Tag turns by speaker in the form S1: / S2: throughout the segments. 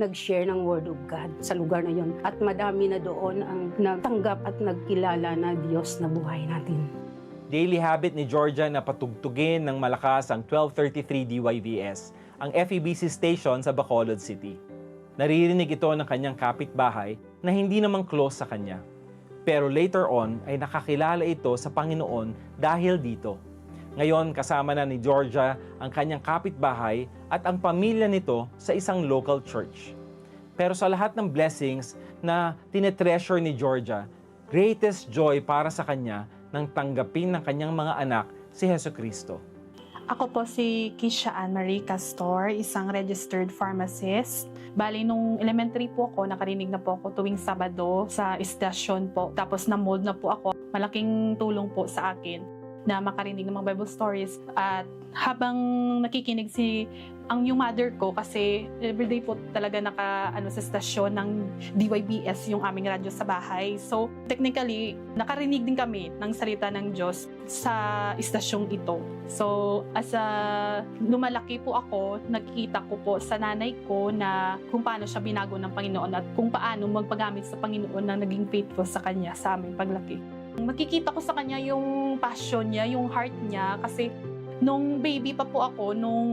S1: nag-share ng Word of God sa lugar na yon. At madami na doon ang nagtanggap at nagkilala na Diyos na buhay natin.
S2: Daily habit ni Georgia na patugtugin ng malakas ang 1233 DYVS, ang FEBC station sa Bacolod City. Naririnig ito ng kanyang kapitbahay na hindi namang close sa kanya. Pero later on ay nakakilala ito sa Panginoon dahil dito. Ngayon kasama na ni Georgia ang kanyang kapitbahay at ang pamilya nito sa isang local church. Pero sa lahat ng blessings na tinetreasure ni Georgia, greatest joy para sa kanya nang tanggapin ng kanyang mga anak si Heso Kristo.
S3: Ako po si Kisha Ann Marie Castor, isang registered pharmacist. Bali, nung elementary po ako, nakarinig na po ako tuwing Sabado sa istasyon po. Tapos na-mold na po ako. Malaking tulong po sa akin na makarinig ng mga Bible stories. At habang nakikinig si ang yung mother ko kasi everyday po talaga naka ano sa stasyon ng DYBS yung aming radyo sa bahay. So technically nakarinig din kami ng salita ng Diyos sa istasyong ito. So as a lumalaki po ako, nakikita ko po sa nanay ko na kung paano siya binago ng Panginoon at kung paano magpagamit sa Panginoon na naging faithful sa kanya sa aming paglaki. Makikita ko sa kanya yung passion niya, yung heart niya kasi nung baby pa po ako, nung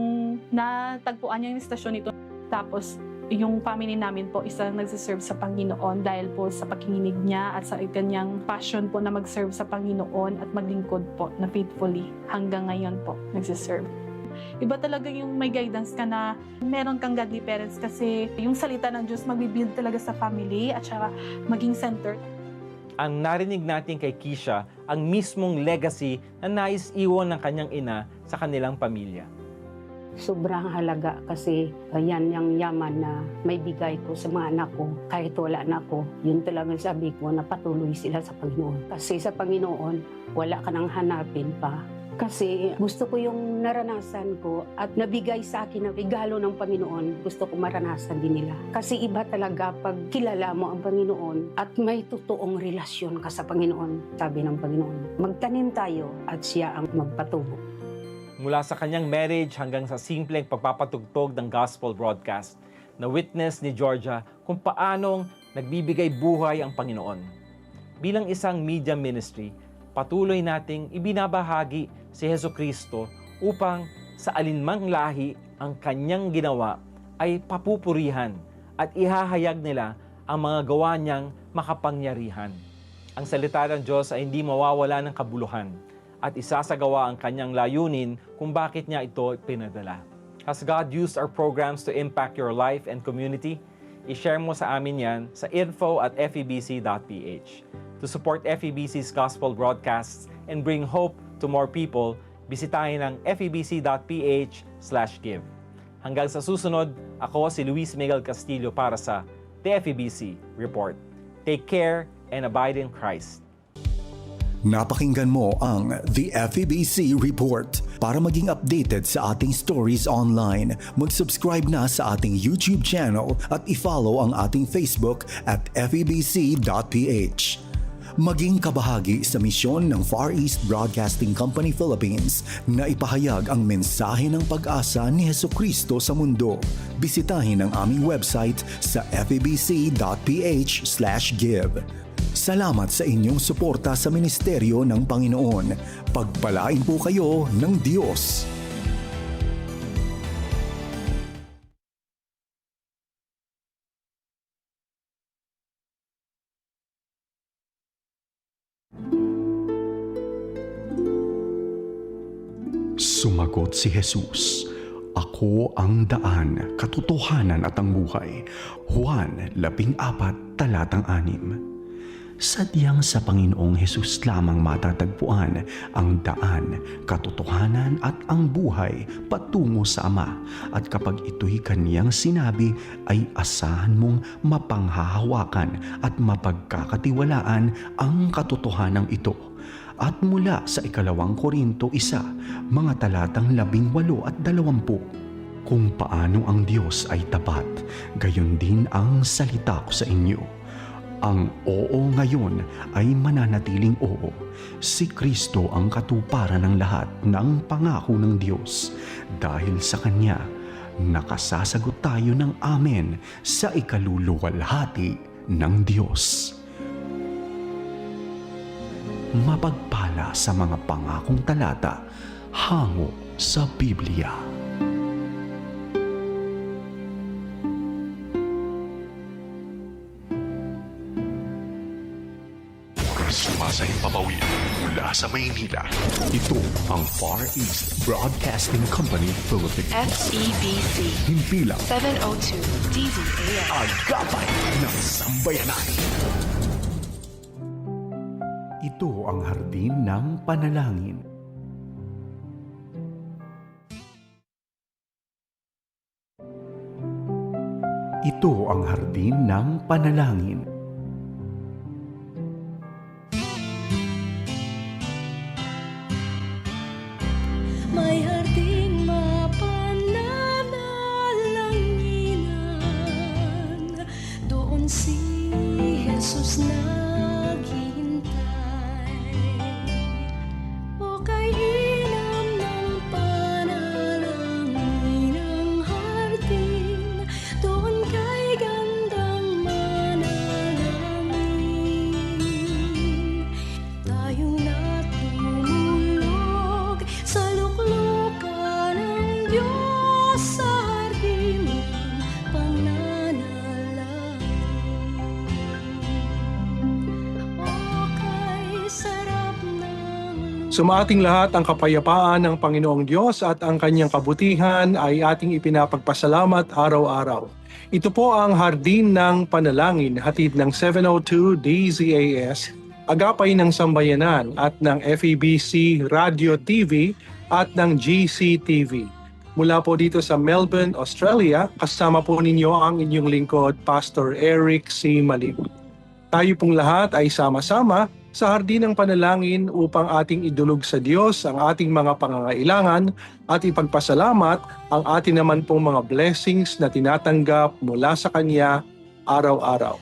S3: natagpuan niya yung istasyon nito, tapos yung family namin po isa nagsiserve sa Panginoon dahil po sa pakinginig niya at sa kanyang passion po na mag-serve sa Panginoon at maglingkod po na faithfully hanggang ngayon po nagsiserve. Iba talaga yung may guidance ka na meron kang godly parents kasi yung salita ng Diyos magbibuild talaga sa family at saka maging center
S2: Ang narinig natin kay Kisha ang mismong legacy na nais iwan ng kanyang ina sa kanilang pamilya.
S1: Sobrang halaga kasi yan yung yaman na may bigay ko sa mga anak ko. Kahit wala na ako, yun talagang sabi ko na patuloy sila sa Panginoon. Kasi sa Panginoon, wala ka nang hanapin pa. Kasi gusto ko yung naranasan ko at nabigay sa akin ng regalo ng Panginoon, gusto ko maranasan din nila. Kasi iba talaga pag kilala mo ang Panginoon at may totoong relasyon ka sa Panginoon, sabi ng Panginoon. Magtanim tayo at siya ang magpatubo.
S2: Mula sa kanyang marriage hanggang sa simpleng pagpapatugtog ng gospel broadcast, na witness ni Georgia kung paanong nagbibigay buhay ang Panginoon. Bilang isang media ministry, patuloy nating ibinabahagi si Heso Kristo upang sa alinmang lahi ang kanyang ginawa ay papupurihan at ihahayag nila ang mga gawa niyang makapangyarihan. Ang salita ng Diyos ay hindi mawawala ng kabuluhan at isasagawa ang kanyang layunin kung bakit niya ito pinadala. Has God used our programs to impact your life and community? I-share mo sa amin yan sa info at febc.ph. To support FEBC's gospel broadcasts and bring hope to more people, bisitahin ang febc.ph give. Hanggang sa susunod, ako si Luis Miguel Castillo para sa The FEBC Report. Take care and abide in Christ.
S4: Napakinggan mo ang The FEBC Report. Para maging updated sa ating stories online, mag-subscribe na sa ating YouTube channel at i-follow ang ating Facebook at febc.ph. Maging kabahagi sa misyon ng Far East Broadcasting Company Philippines na ipahayag ang mensahe ng pag-asa ni Heso Kristo sa mundo. Bisitahin ang aming website sa febc.ph/give. Salamat sa inyong suporta sa ministeryo ng Panginoon. Pagpalain po kayo ng Diyos.
S5: Sumagot si Jesus, Ako ang daan, katotohanan at ang buhay. Juan 14 talatang 6. Sadyang sa Panginoong Hesus lamang matatagpuan ang daan, katotohanan at ang buhay patungo sa Ama. At kapag ito'y kaniyang sinabi, ay asahan mong mapanghahawakan at mapagkakatiwalaan ang katotohanan ito. At mula sa ikalawang Korinto isa, mga talatang labing walo at dalawampu. Kung paano ang Diyos ay tapat, gayon din ang salita ko sa inyo. Ang oo ngayon ay mananatiling oo. Si Kristo ang katuparan ng lahat ng pangako ng Diyos. Dahil sa Kanya, nakasasagot tayo ng amen sa ikaluluwalhati ng Diyos. Mapagpala sa mga pangakong talata hango sa Biblia. Sumasayang papawin mula sa Maynila. Ito ang Far East Broadcasting Company Philippines.
S6: FEBC
S5: Himpilang
S6: 702 DZAM.
S5: Agapay ng Sambayanan. Ang hardin ng panalangin. Ito ang hardin ng panalangin.
S7: Sumating lahat ang kapayapaan ng Panginoong Diyos at ang kanyang kabutihan ay ating ipinapagpasalamat araw-araw. Ito po ang Hardin ng Panalangin, hatid ng 702 DZAS, Agapay ng Sambayanan at ng FEBC Radio TV at ng GCTV. Mula po dito sa Melbourne, Australia, kasama po ninyo ang inyong lingkod, Pastor Eric C. Malim. Tayo pong lahat ay sama-sama sa hardin ng panalangin upang ating idulog sa Diyos ang ating mga pangangailangan at ipagpasalamat ang ating naman pong mga blessings na tinatanggap mula sa Kanya araw-araw.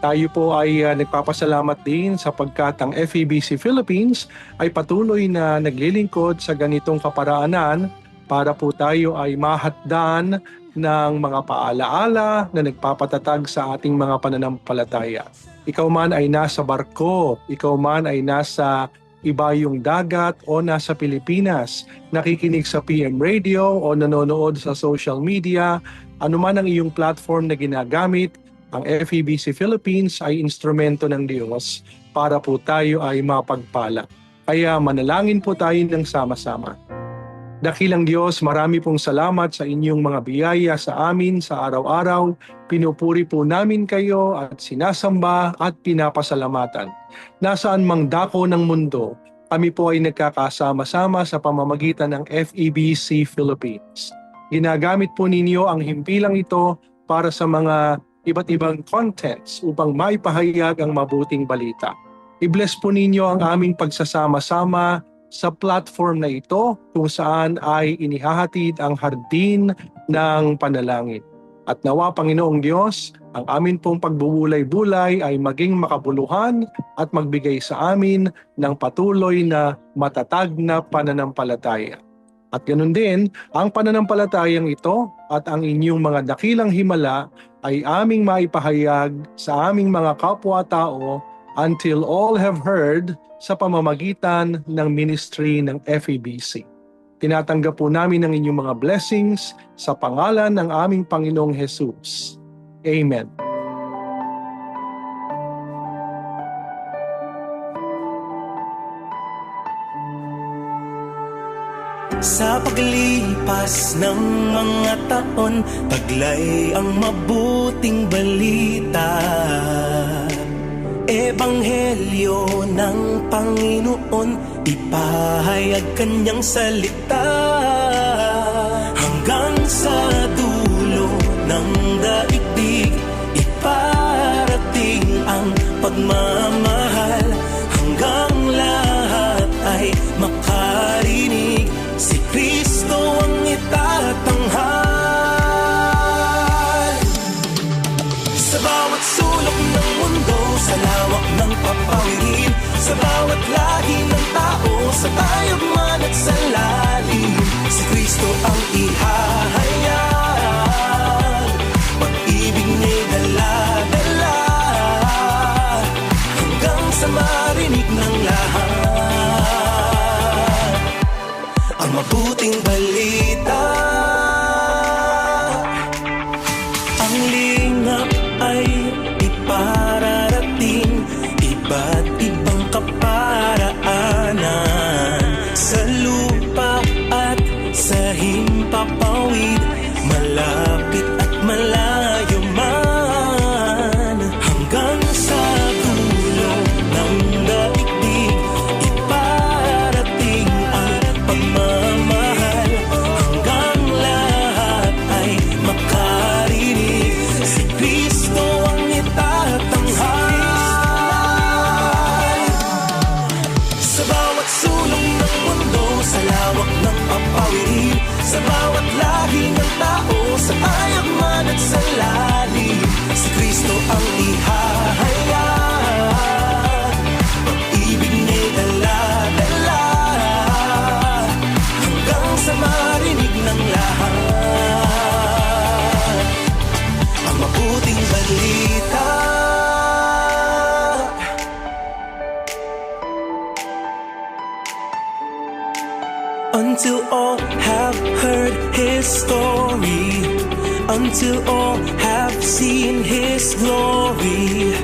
S7: Tayo po ay uh, nagpapasalamat din sapagkat ang FEBC Philippines ay patuloy na naglilingkod sa ganitong kaparaanan para po tayo ay mahatdan ng mga paalaala na nagpapatatag sa ating mga pananampalataya. Ikaw man ay nasa barko, ikaw man ay nasa ibayong dagat o nasa Pilipinas, nakikinig sa PM Radio o nanonood sa social media, anuman ang iyong platform na ginagamit, ang FEBC Philippines ay instrumento ng Diyos para po tayo ay mapagpala. Kaya manalangin po tayo ng sama-sama. Dakilang Diyos, marami pong salamat sa inyong mga biyaya sa amin sa araw-araw. Pinupuri po namin kayo at sinasamba at pinapasalamatan. Nasaan mang dako ng mundo, kami po ay nagkakasama-sama sa pamamagitan ng FEBC Philippines. Ginagamit po ninyo ang himpilang ito para sa mga iba't ibang contents upang maipahayag ang mabuting balita. I-bless po ninyo ang aming pagsasama-sama sa platform na ito kung saan ay inihahatid ang hardin ng panalangin. At nawa Panginoong Diyos, ang amin pong pagbubulay-bulay ay maging makabuluhan at magbigay sa amin ng patuloy na matatag na pananampalataya. At ganun din, ang pananampalatayang ito at ang inyong mga dakilang himala ay aming maipahayag sa aming mga kapwa-tao until all have heard sa pamamagitan ng ministry ng FEBC. Tinatanggap po namin ang inyong mga blessings sa pangalan ng aming Panginoong Jesus. Amen.
S8: Sa paglipas ng mga taon Taglay ang mabuting balita Ebanghelyo ng Panginoon Ipahayag kanyang salita. Hanggang sa dulo ng daigdig Iparating ang pagmamahal Sa tayog man at sa lalim Si Kristo ang ihahayag. Pag-ibig niya'y dala-dala Hanggang sa marinig ng lahat. Ang mabuting balita until all have seen his glory.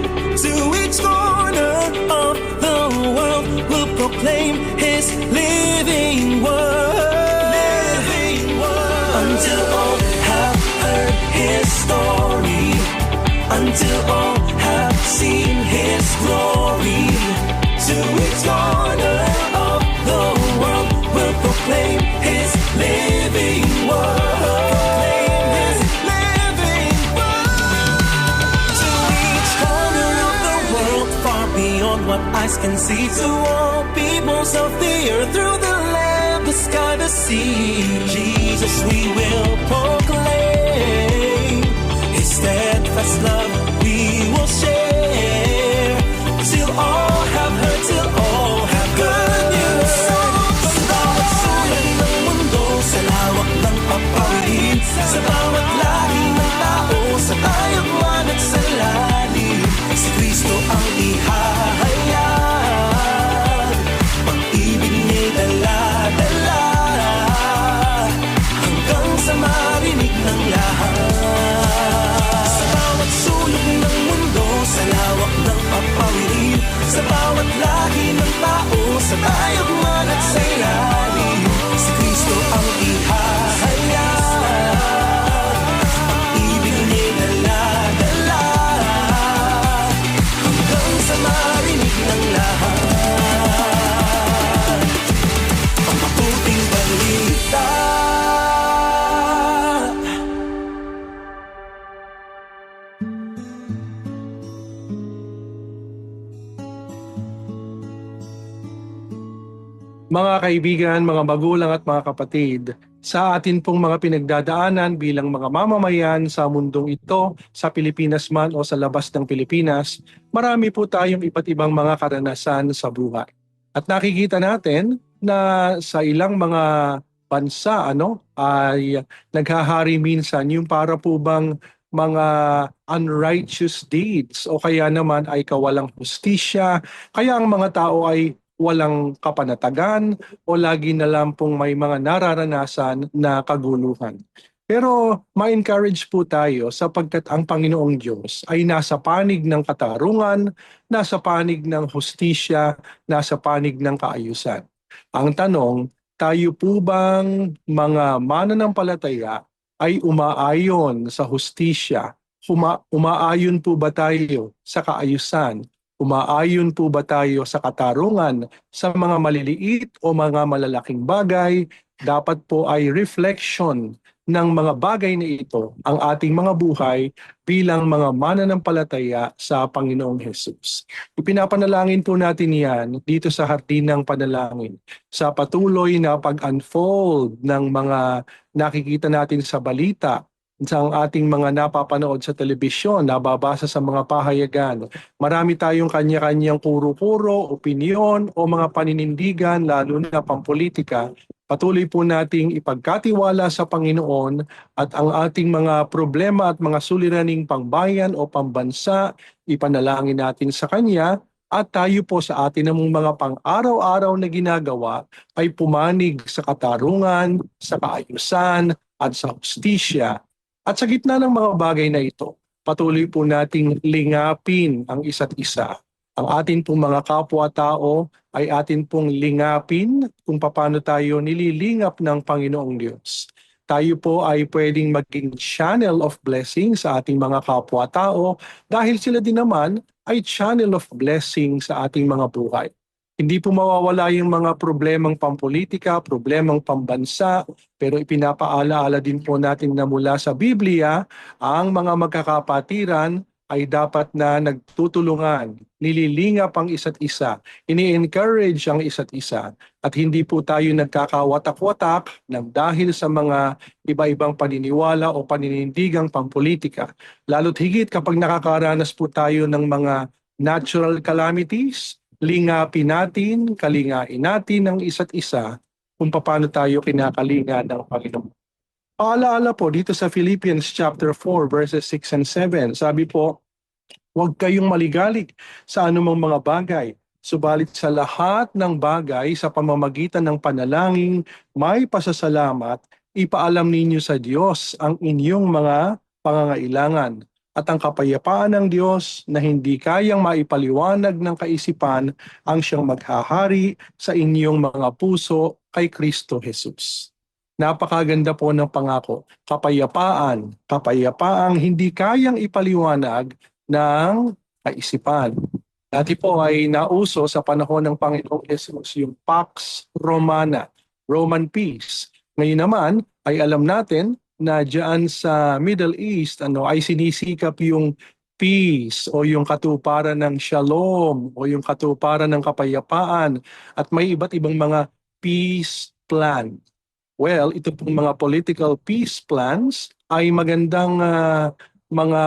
S8: To each corner of the world will proclaim his living word. Living word. Until all have heard his story, until all have seen eyes can see. To all peoples of the earth, through the land, the sky, the sea. Jesus, we will proclaim His steadfast love.
S7: Kaibigan, mga magulang at mga kapatid, sa atin pong mga pinagdadaanan bilang mga mamamayan sa mundong ito, sa Pilipinas man o sa labas ng Pilipinas, marami po tayong iba't ibang mga karanasan sa buhay. At nakikita natin na sa ilang mga bansa ano ay naghahari minsan yung para po bang mga unrighteous deeds o kaya naman ay kawalang hustisya, kaya ang mga tao ay walang kapanatagan o lagi na lang pong may mga nararanasan na kaguluhan. Pero ma-encourage po tayo sapagkat ang Panginoong Diyos ay nasa panig ng katarungan, nasa panig ng hustisya, nasa panig ng kaayusan. Ang tanong, tayo po bang mga mananampalataya ay umaayon sa hustisya? Huma- umaayon po ba tayo sa kaayusan? Umaayon po ba tayo sa katarungan sa mga maliliit o mga malalaking bagay? Dapat po ay reflection ng mga bagay na ito ang ating mga buhay bilang mga mananampalataya sa Panginoong Hesus. Ipinapanalangin po natin yan dito sa Hardin ng Panalangin sa patuloy na pag-unfold ng mga nakikita natin sa balita sa ating mga napapanood sa telebisyon, nababasa sa mga pahayagan. Marami tayong kanya-kanyang kuro-kuro, opinyon o mga paninindigan, lalo na pampolitika. Patuloy po nating ipagkatiwala sa Panginoon at ang ating mga problema at mga suliraning pangbayan o pambansa, ipanalangin natin sa Kanya at tayo po sa atin namang mga pang-araw-araw na ginagawa ay pumanig sa katarungan, sa kaayusan, at sa hustisya. At sa gitna ng mga bagay na ito, patuloy po nating lingapin ang isa't isa. Ang atin pong mga kapwa-tao ay atin pong lingapin kung paano tayo nililingap ng Panginoong Diyos. Tayo po ay pwedeng maging channel of blessing sa ating mga kapwa-tao dahil sila din naman ay channel of blessing sa ating mga buhay. Hindi po mawawala yung mga problemang pampolitika, problemang pambansa, pero ipinapaalaala din po natin na mula sa Biblia, ang mga magkakapatiran ay dapat na nagtutulungan, nililingap ang isa't isa, ini-encourage ang isa't isa, at hindi po tayo nagkakawatak-watak ng dahil sa mga iba-ibang paniniwala o paninindigang pampolitika. Lalo't higit kapag nakakaranas po tayo ng mga natural calamities, lingapin natin, kalingain natin ang isa't isa kung paano tayo kinakalinga ng Panginoon. Paalaala po dito sa Philippians chapter 4 verses 6 and 7. Sabi po, huwag kayong maligalig sa anumang mga bagay. Subalit sa lahat ng bagay sa pamamagitan ng panalangin, may pasasalamat, ipaalam ninyo sa Diyos ang inyong mga pangangailangan. At ang kapayapaan ng Diyos na hindi kayang maipaliwanag ng kaisipan ang siyang maghahari sa inyong mga puso kay Kristo Jesus. Napakaganda po ng pangako. Kapayapaan, kapayapaang hindi kayang ipaliwanag ng kaisipan. Dati po ay nauso sa panahon ng Panginoong Jesus yung Pax Romana, Roman peace. Ngayon naman ay alam natin na diyan sa Middle East ano ay sinisikap yung peace o yung katuparan ng shalom o yung katuparan ng kapayapaan at may iba't ibang mga peace plan. Well, ito pong mga political peace plans ay magandang ah, mga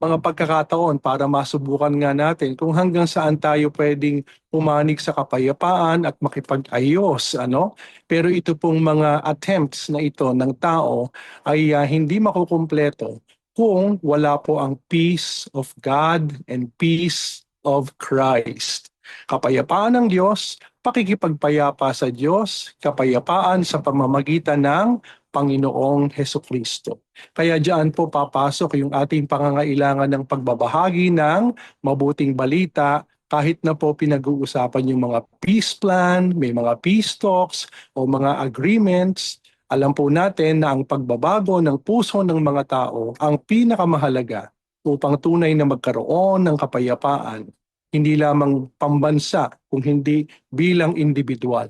S7: mga pagkakataon para masubukan nga natin kung hanggang saan tayo pwedeng pumanig sa kapayapaan at makipag-ayos ano? Pero ito pong mga attempts na ito ng tao ay ah, hindi makukumpleto kung wala po ang peace of God and peace of Christ. Kapayapaan ng Diyos pakikipagpayapa sa Diyos, kapayapaan sa pamamagitan ng Panginoong Heso Kristo. Kaya diyan po papasok yung ating pangangailangan ng pagbabahagi ng mabuting balita kahit na po pinag-uusapan yung mga peace plan, may mga peace talks o mga agreements, alam po natin na ang pagbabago ng puso ng mga tao ang pinakamahalaga upang tunay na magkaroon ng kapayapaan hindi lamang pambansa kung hindi bilang individual.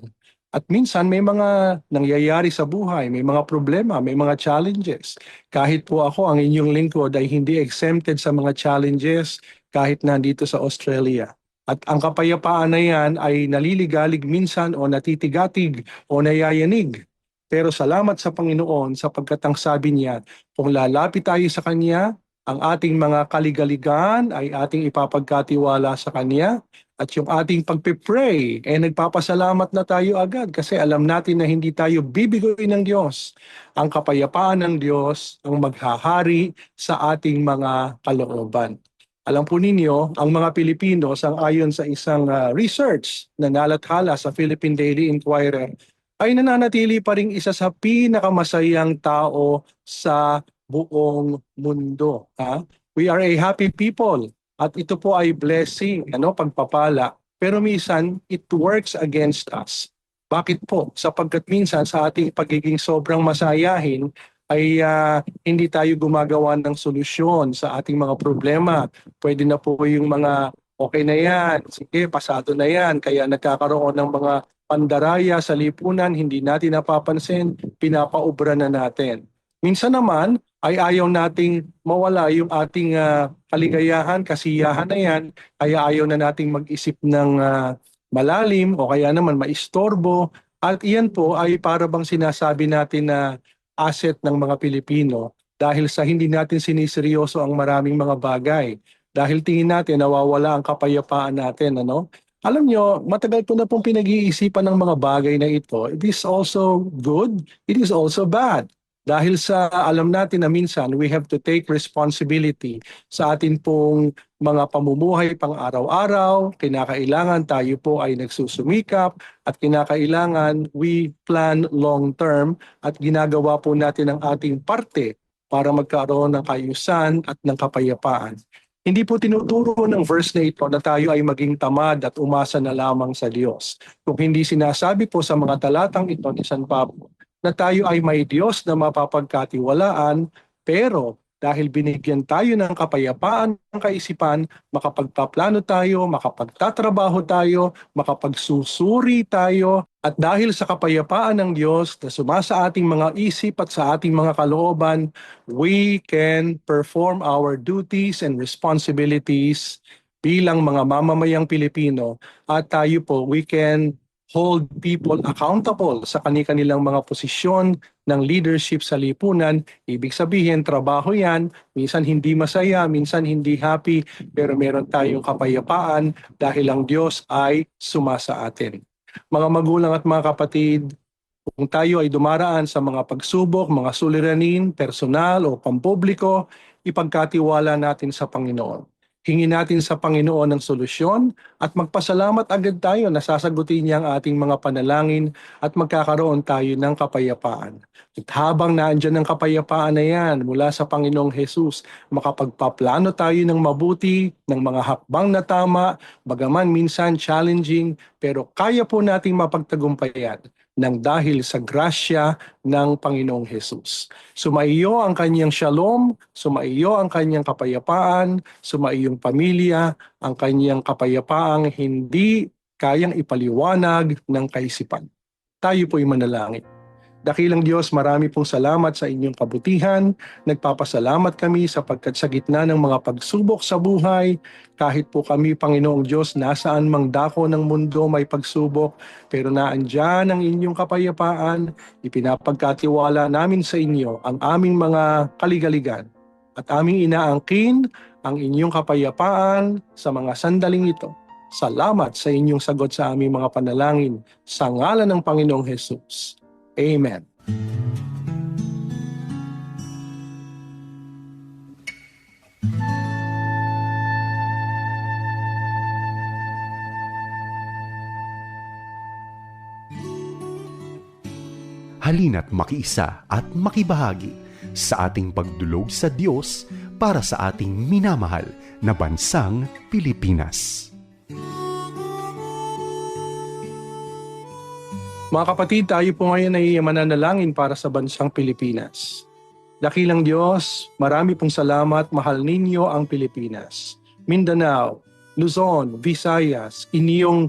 S7: At minsan may mga nangyayari sa buhay, may mga problema, may mga challenges. Kahit po ako, ang inyong lingkod ay hindi exempted sa mga challenges kahit nandito sa Australia. At ang kapayapaan na yan ay naliligalig minsan o natitigatig o nayayanig. Pero salamat sa Panginoon sapagkat ang sabi niya, kung lalapit tayo sa Kanya, ang ating mga kaligaligan ay ating ipapagkatiwala sa Kanya at yung ating pagpipray, eh nagpapasalamat na tayo agad kasi alam natin na hindi tayo bibigoy ng Diyos. Ang kapayapaan ng Diyos ang maghahari sa ating mga kalooban. Alam po ninyo, ang mga Pilipino, sang ayon sa isang ah, research na nalathala sa Philippine Daily Inquirer, ay nananatili pa rin isa sa pinakamasayang tao sa buong mundo. Ha? We are a happy people at ito po ay blessing, ano, pagpapala. Pero minsan, it works against us. Bakit po? Sapagkat minsan sa ating pagiging sobrang masayahin, ay ah, hindi tayo gumagawa ng solusyon sa ating mga problema. Pwede na po yung mga okay na yan, sige, pasado na yan. Kaya nagkakaroon ng mga pandaraya sa lipunan, hindi natin napapansin, pinapaubra na natin. Minsan naman ay ayaw nating mawala yung ating ah, kaligayahan, kasiyahan na yan, kaya ayaw na nating mag-isip ng ah, malalim o kaya naman maistorbo. At iyan po ay para bang sinasabi natin na asset ng mga Pilipino dahil sa hindi natin siniseryoso ang maraming mga bagay. Dahil tingin natin nawawala ang kapayapaan natin, ano? Alam nyo, matagal ko na pong pinag-iisipan ng mga bagay na ito. It is also good, it is also bad. Dahil sa alam natin na minsan we have to take responsibility sa atin pong mga pamumuhay pang araw-araw, kinakailangan tayo po ay nagsusumikap at kinakailangan we plan long term at ginagawa po natin ang ating parte para magkaroon ng kayusan at ng kapayapaan. Hindi po tinuturo ng verse na ito na tayo ay maging tamad at umasa na lamang sa Diyos. Kung hindi sinasabi po sa mga talatang ito ni San Pablo na tayo ay may Diyos na mapapagkatiwalaan, pero dahil binigyan tayo ng kapayapaan ng kaisipan, makapagpaplano tayo, makapagtatrabaho tayo, makapagsusuri tayo, at dahil sa kapayapaan ng Diyos na sumasa ating mga isip at sa ating mga kalooban, we can perform our duties and responsibilities bilang mga mamamayang Pilipino. At tayo po, we can hold people accountable sa kani-kanilang mga posisyon ng leadership sa lipunan. Ibig sabihin, trabaho yan. Minsan hindi masaya, minsan hindi happy, pero meron tayong kapayapaan dahil ang Diyos ay sumasa atin. Mga magulang at mga kapatid, kung tayo ay dumaraan sa mga pagsubok, mga suliranin, personal o pampubliko, ipagkatiwala natin sa Panginoon. Hingin natin sa Panginoon ng solusyon at magpasalamat agad tayo na sasagutin niya ang ating mga panalangin at magkakaroon tayo ng kapayapaan. At habang naandyan ang kapayapaan na yan mula sa Panginoong Jesus, makapagpaplano tayo ng mabuti, ng mga hakbang na tama, bagaman minsan challenging, pero kaya po nating mapagtagumpayan ng dahil sa grasya ng Panginoong Jesus. Sumaiyo ang kanyang shalom, sumaiyo ang kanyang kapayapaan, sumaiyong pamilya, ang kanyang kapayapaang hindi kayang ipaliwanag ng kaisipan. Tayo po'y manalangin. Dakilang Diyos, marami pong salamat sa inyong kabutihan. Nagpapasalamat kami sapagkat sa gitna ng mga pagsubok sa buhay, kahit po kami, Panginoong Diyos, nasaan mang dako ng mundo may pagsubok, pero naandyan ang inyong kapayapaan, ipinapagkatiwala namin sa inyo ang aming mga kaligaligan at aming inaangkin ang inyong kapayapaan sa mga sandaling ito. Salamat sa inyong sagot sa aming mga panalangin sa ngalan ng Panginoong Jesus. Amen.
S5: halina't makiisa at makibahagi sa ating pagdulog sa Diyos para sa ating minamahal na bansang Pilipinas.
S7: Mga kapatid, tayo po ngayon ay mananalangin para sa bansang Pilipinas. Dakilang Diyos, marami pong salamat, mahal ninyo ang Pilipinas. Mindanao, Luzon, Visayas, inyong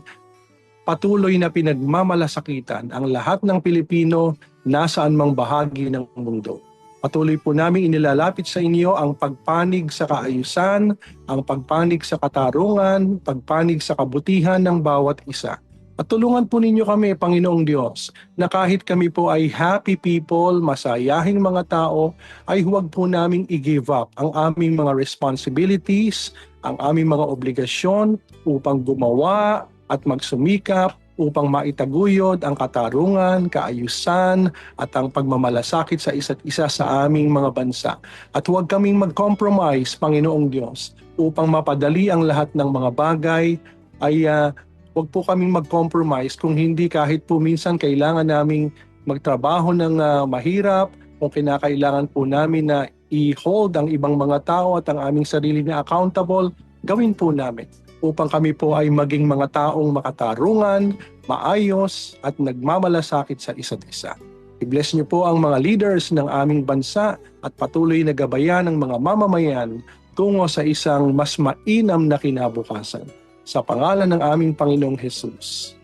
S7: patuloy na pinagmamalasakitan ang lahat ng Pilipino nasaan mang bahagi ng mundo. Patuloy po namin inilalapit sa inyo ang pagpanig sa kaayusan, ang pagpanig sa katarungan, pagpanig sa kabutihan ng bawat isa. At tulungan po ninyo kami, Panginoong Diyos, na kahit kami po ay happy people, masayahing mga tao, ay huwag po naming i-give up ang aming mga responsibilities, ang aming mga obligasyon upang gumawa at magsumikap upang maitaguyod ang katarungan, kaayusan at ang pagmamalasakit sa isa't isa sa aming mga bansa. At huwag kaming mag-compromise, Panginoong Diyos, upang mapadali ang lahat ng mga bagay ay uh, huwag po kaming mag-compromise kung hindi kahit po minsan kailangan naming magtrabaho ng uh, mahirap kung kinakailangan po namin na i-hold ang ibang mga tao at ang aming sarili na accountable, gawin po namin upang kami po ay maging mga taong makatarungan, maayos at nagmamalasakit sa isa't isa. I-bless niyo po ang mga leaders ng aming bansa at patuloy na gabayan ng mga mamamayan tungo sa isang mas mainam na kinabukasan. Sa pangalan ng aming Panginoong Jesus.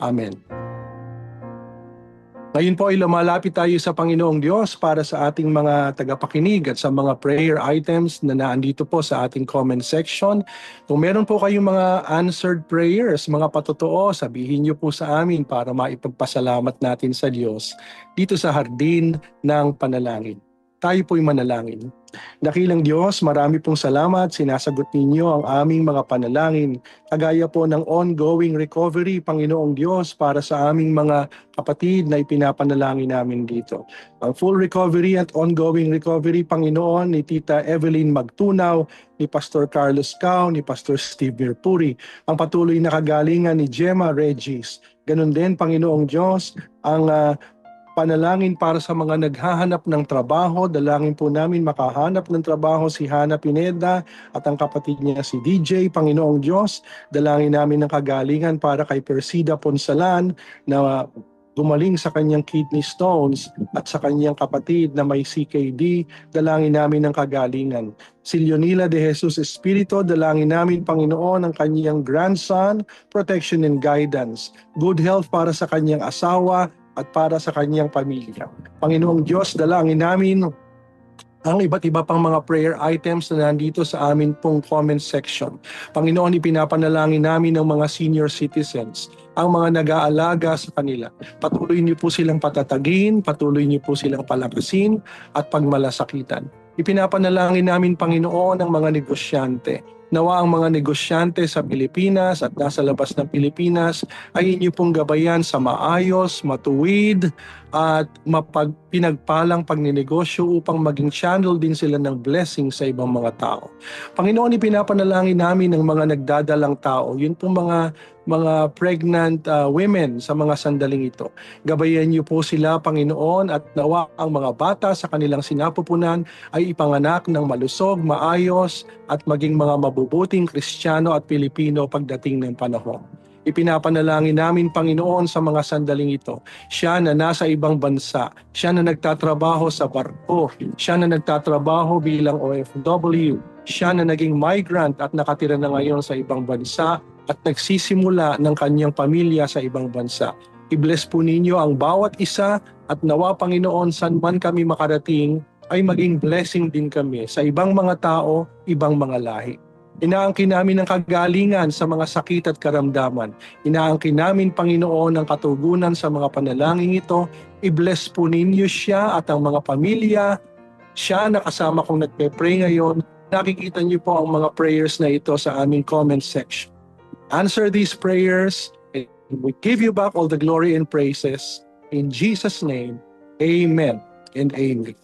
S7: Amen. Ngayon po ay lumalapit tayo sa Panginoong Diyos para sa ating mga tagapakinig at sa mga prayer items na naandito po sa ating comment section. Kung meron po kayong mga answered prayers, mga patotoo, sabihin niyo po sa amin para maipagpasalamat natin sa Diyos dito sa Hardin ng Panalangin. Tayo po'y manalangin. Dakilang Diyos, marami pong salamat. Sinasagot ninyo ang aming mga panalangin. Kagaya po ng ongoing recovery, Panginoong Diyos, para sa aming mga kapatid na ipinapanalangin namin dito. Ang full recovery at ongoing recovery, Panginoon, ni Tita Evelyn Magtunaw, ni Pastor Carlos Cao, ni Pastor Steve Mirpuri, ang patuloy na kagalingan ni Gemma Regis. Ganon din, Panginoong Diyos, ang ah, panalangin para sa mga naghahanap ng trabaho. Dalangin po namin makahanap ng trabaho si Hana Pineda at ang kapatid niya si DJ, Panginoong Diyos. Dalangin namin ng kagalingan para kay Persida Ponsalan na gumaling sa kanyang kidney stones at sa kanyang kapatid na may CKD, dalangin namin ng kagalingan. Si Leonila de Jesus Espirito, dalangin namin Panginoon ang kanyang grandson, protection and guidance, good health para sa kanyang asawa at para sa kanyang pamilya. Panginoong Diyos, dalangin namin ang iba't iba pang mga prayer items na nandito sa amin pong comment section. Panginoon, ipinapanalangin namin ng mga senior citizens, ang mga nag-aalaga sa kanila. Patuloy niyo po silang patatagin, patuloy niyo po silang palakasin at pagmalasakitan. Ipinapanalangin namin, Panginoon, ang mga negosyante. Nawa ang mga negosyante sa Pilipinas at nasa labas ng Pilipinas ay inyo pong gabayan sa maayos, matuwid, at mapagpinagpalang pagninegosyo upang maging channel din sila ng blessing sa ibang mga tao. Panginoon, ipinapanalangin namin ng mga nagdadalang tao, yun pong mga mga pregnant uh, women sa mga sandaling ito. Gabayan niyo po sila, Panginoon, at nawa ang mga bata sa kanilang sinapupunan ay ipanganak ng malusog, maayos, at maging mga mabubuting Kristiyano at Pilipino pagdating ng panahon. Ipinapanalangin namin, Panginoon, sa mga sandaling ito. Siya na nasa ibang bansa, siya na nagtatrabaho sa barko, siya na nagtatrabaho bilang OFW, siya na naging migrant at nakatira na ngayon sa ibang bansa at nagsisimula ng kanyang pamilya sa ibang bansa. I-bless po ninyo ang bawat isa at nawa Panginoon saan man kami makarating ay maging blessing din kami sa ibang mga tao, ibang mga lahi. Inaangkin namin ang kagalingan sa mga sakit at karamdaman. Inaangkin namin, Panginoon, ang katugunan sa mga panalangin ito. I-bless po ninyo siya at ang mga pamilya. Siya na kasama kong nagpe-pray ngayon. Nakikita niyo po ang mga prayers na ito sa aming comment section. Answer these prayers and we give you back all the glory and praises. In Jesus' name, Amen and Amen.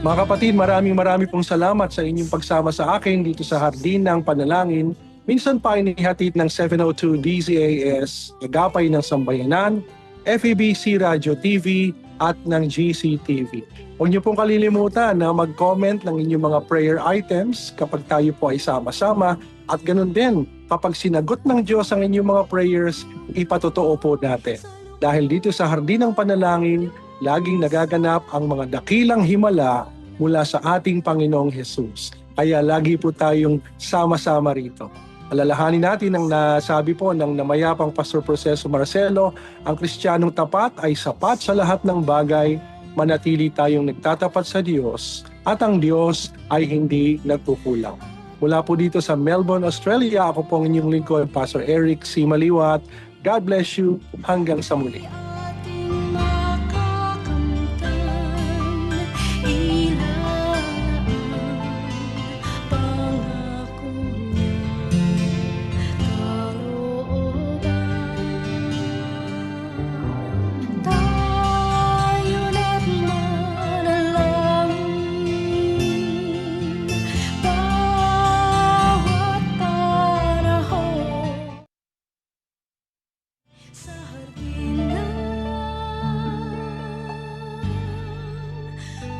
S7: Mga kapatid, maraming maraming pong salamat sa inyong pagsama sa akin dito sa Hardin ng Panalangin. Minsan pa inihatid ng 702 DZAS, Agapay ng Sambayanan, FEBC Radio TV at ng GCTV. Huwag niyo pong kalilimutan na mag-comment ng inyong mga prayer items kapag tayo po ay sama-sama at ganun din, kapag sinagot ng Diyos ang inyong mga prayers, ipatotoo po natin. Dahil dito sa Hardin ng Panalangin, laging nagaganap ang mga dakilang himala mula sa ating Panginoong Hesus. Kaya lagi po tayong sama-sama rito. Alalahanin natin ang nasabi po ng namayapang Pastor Proceso Marcelo, ang Kristiyanong tapat ay sapat sa lahat ng bagay, manatili tayong nagtatapat sa Diyos at ang Diyos ay hindi nagkukulang. Mula po dito sa Melbourne, Australia, ako po ang inyong lingkod, Pastor Eric C. Maliwat. God bless you hanggang sa muli.